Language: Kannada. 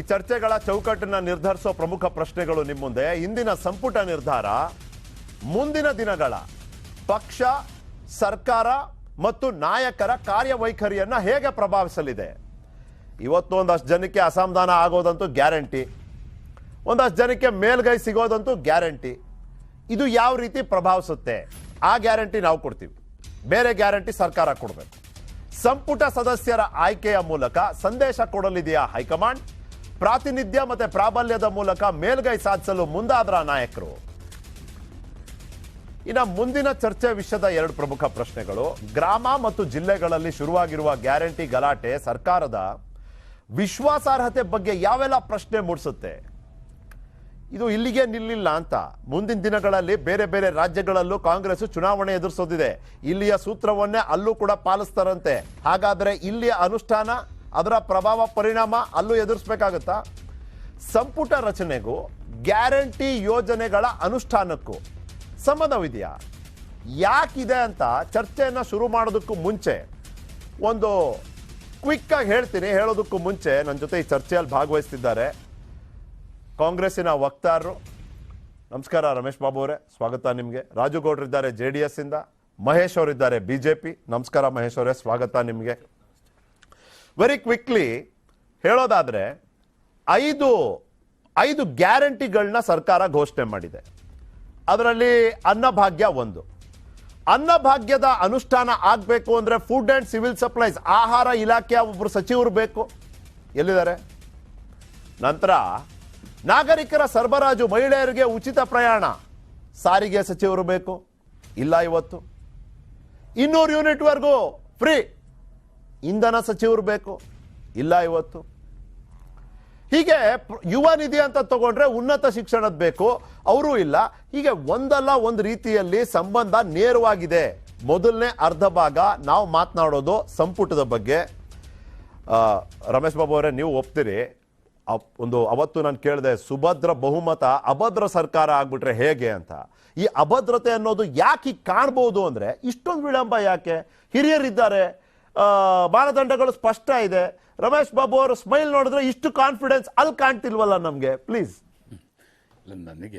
ಈ ಚರ್ಚೆಗಳ ಚೌಕಟ್ಟನ್ನ ನಿರ್ಧರಿಸೋ ಪ್ರಮುಖ ಪ್ರಶ್ನೆಗಳು ನಿಮ್ಮ ಮುಂದೆ. ಇಂದಿನ ಸಂಪುಟ ನಿರ್ಧಾರ, ಮುಂದಿನ ದಿನಗಳ ಪಕ್ಷ, ಸರ್ಕಾರ ಮತ್ತು ನಾಯಕರ ಕಾರ್ಯವೈಖರಿಯನ್ನ ಹೇಗೆ ಪ್ರಭಾವಿಸಲಿದೆ. ಇವತ್ತು ಒಂದಷ್ಟು ಜನಕ್ಕೆ ಅಸಮಾಧಾನ ಆಗೋದಂತೂ ಗ್ಯಾರಂಟಿ. ಒಂದಷ್ಟು ಜನಕ್ಕೆ ಮೇಲ್ಗೈ ಸಿಗೋದಂತೂ ಗ್ಯಾರಂಟಿ. ಇದು ಯಾವ ರೀತಿ ಪ್ರಭಾವಿಸುತ್ತೆ? ಆ ಗ್ಯಾರಂಟಿ ನಾವು ಕೊಡ್ತೀವಿ. ಬೇರೆ ಗ್ಯಾರಂಟಿ ಸರ್ಕಾರ ಕೊಡಬೇಕು. ಸಂಪುಟ ಸದಸ್ಯರ ಆಯ್ಕೆಯ ಮೂಲಕ ಸಂದೇಶ ಕೊಡಲಿದೆಯಾ ಹೈಕಮಾಂಡ್? ಪ್ರಾತಿನಿಧ್ಯ ಮತ್ತೆ ಪ್ರಾಬಲ್ಯದ ಮೂಲಕ ಮೇಲ್ಗೈ ಸಾಧಿಸಲು ಮುಂದಾದ್ರ ನಾಯಕರು. ಇನ್ನು ಮುಂದಿನ ಚರ್ಚೆ ವಿಷಯದ ಎರಡು ಪ್ರಮುಖ ಪ್ರಶ್ನೆಗಳು. ಗ್ರಾಮ ಮತ್ತು ಜಿಲ್ಲೆಗಳಲ್ಲಿ ಶುರುವಾಗಿರುವ ಗ್ಯಾರಂಟಿ ಗಲಾಟೆ ಸರ್ಕಾರದ ವಿಶ್ವಾಸಾರ್ಹತೆ ಬಗ್ಗೆ ಯಾವೆಲ್ಲ ಪ್ರಶ್ನೆ ಮೂಡಿಸುತ್ತೆ? ಇದು ಇಲ್ಲಿಗೆ ನಿಲ್ಲಿಲ್ಲ ಅಂತ. ಮುಂದಿನ ದಿನಗಳಲ್ಲಿ ಬೇರೆ ಬೇರೆ ರಾಜ್ಯಗಳಲ್ಲೂ ಕಾಂಗ್ರೆಸ್ ಚುನಾವಣೆ ಎದುರಿಸೋದಿದೆ. ಇಲ್ಲಿಯ ಸೂತ್ರವನ್ನೇ ಅಲ್ಲೂ ಕೂಡ ಪಾಲಿಸ್ತಾರಂತೆ. ಹಾಗಾದ್ರೆ ಇಲ್ಲಿಯ ಅನುಷ್ಠಾನ ಅದರ ಪ್ರಭಾವ ಪರಿಣಾಮ ಅಲ್ಲೂ ಎದುರಿಸ್ಬೇಕಾಗತ್ತಾ? ಸಂಪುಟ ರಚನೆಗೂ ಗ್ಯಾರಂಟಿ ಯೋಜನೆಗಳ ಅನುಷ್ಠಾನಕ್ಕೂ ಸಂಬಂಧವಿದೆಯಾ? ಯಾಕಿದೆ ಅಂತ ಚರ್ಚೆಯನ್ನು ಶುರು ಮಾಡೋದಕ್ಕೂ ಮುಂಚೆ ಒಂದು ಕ್ವಿಕ್ ಆಗಿ ಹೇಳ್ತೀನಿ, ಹೇಳೋದಕ್ಕೂ ಮುಂಚೆ ನನ್ನ ಜೊತೆ ಈ ಚರ್ಚೆಯಲ್ಲಿ ಭಾಗವಹಿಸ್ತಿದ್ದಾರೆ ಕಾಂಗ್ರೆಸ್ಸಿನ ವಕ್ತಾರರು. ನಮಸ್ಕಾರ, ರಮೇಶ್ ಬಾಬು ಅವರೇ. ಸ್ವಾಗತ ನಿಮಗೆ. ರಾಜುಗೌಡರಿದ್ದಾರೆ ಜೆ ಡಿ ಎಸ್ ಇಂದ ಮಹೇಶ್ ಅವರಿದ್ದಾರೆ ಬಿಜೆಪಿ ನಮಸ್ಕಾರ, ಮಹೇಶ್ ಅವರೇ. ಸ್ವಾಗತ ನಿಮಗೆ. ವೆರಿ ಕ್ವಿಕ್ಲಿ ಹೇಳೋದಾದರೆ, ಐದು ಐದು ಗ್ಯಾರಂಟಿಗಳನ್ನ ಸರ್ಕಾರ ಘೋಷಣೆ ಮಾಡಿದೆ. ಅದರಲ್ಲಿ ಅನ್ನಭಾಗ್ಯ ಒಂದು. ಅನ್ನಭಾಗ್ಯದ ಅನುಷ್ಠಾನ ಆಗಬೇಕು ಅಂದ್ರೆ ಫುಡ್ ಅಂಡ್ ಸಿವಿಲ್ ಸಪ್ಲೈಸ್ ಆಹಾರ ಇಲಾಖೆಯ ಒಬ್ಬರು ಸಚಿವರು ಬೇಕು. ಎಲ್ಲಿದ್ದಾರೆ? ನಂತರ, ನಾಗರಿಕರ ಸರಬರಾಜು ಮಹಿಳೆಯರಿಗೆ ಉಚಿತ ಪ್ರಯಾಣ, ಸಾರಿಗೆ ಸಚಿವರು ಬೇಕು. ಇಲ್ಲ ಇವತ್ತು. ಇನ್ನೂರು ಯೂನಿಟ್ವರೆಗೂ ಫ್ರೀ ಇಂಧನ ಸಚಿವರು ಬೇಕು? ಇಲ್ಲ ಇವತ್ತು. ಹೀಗೆ ಯುವ ನಿಧಿ ಅಂತ ತಗೊಂಡ್ರೆ ಉನ್ನತ ಶಿಕ್ಷಣದ ಬೇಕು, ಅವರೂ ಇಲ್ಲ. ಹೀಗೆ ಒಂದಲ್ಲ ಒಂದು ರೀತಿಯಲ್ಲಿ ಸಂಬಂಧ ನೇರವಾಗಿದೆ. ಮೊದಲನೇ ಅರ್ಧ ಭಾಗ ನಾವು ಮಾತನಾಡೋದು ಸಂಪುಟದ ಬಗ್ಗೆ. ರಮೇಶ್ ಬಾಬು ಅವರೇ, ನೀವು ಒಪ್ತೀರಿ? ಒಂದು ಅವತ್ತು ನಾನು ಕೇಳಿದೆ, ಸುಭದ್ರ ಬಹುಮತ ಅಭದ್ರ ಸರ್ಕಾರ ಆಗ್ಬಿಟ್ರೆ ಹೇಗೆ ಅಂತ. ಈ ಅಭದ್ರತೆ ಅನ್ನೋದು ಯಾಕೆ ಕಾಣ್ಬೋದು ಅಂದರೆ ಇಷ್ಟೊಂದು ವಿಳಂಬ ಯಾಕೆ? ಹಿರಿಯರಿದ್ದಾರೆ ಮಾನದಂಡಗಳು ಸ್ಪಷ್ಟ ಇದೆ. ರಮೇಶ್ ಬಾಬು ಅವರು ಸ್ಮೈಲ್ ನೋಡಿದ್ರೆ ಇಷ್ಟು ಕಾನ್ಫಿಡೆನ್ಸ್ ಅಲ್ಲಿ ಕಾಣ್ತಿಲ್ವಲ್ಲ ನಮಗೆ, ಪ್ಲೀಸ್. ನನಗೆ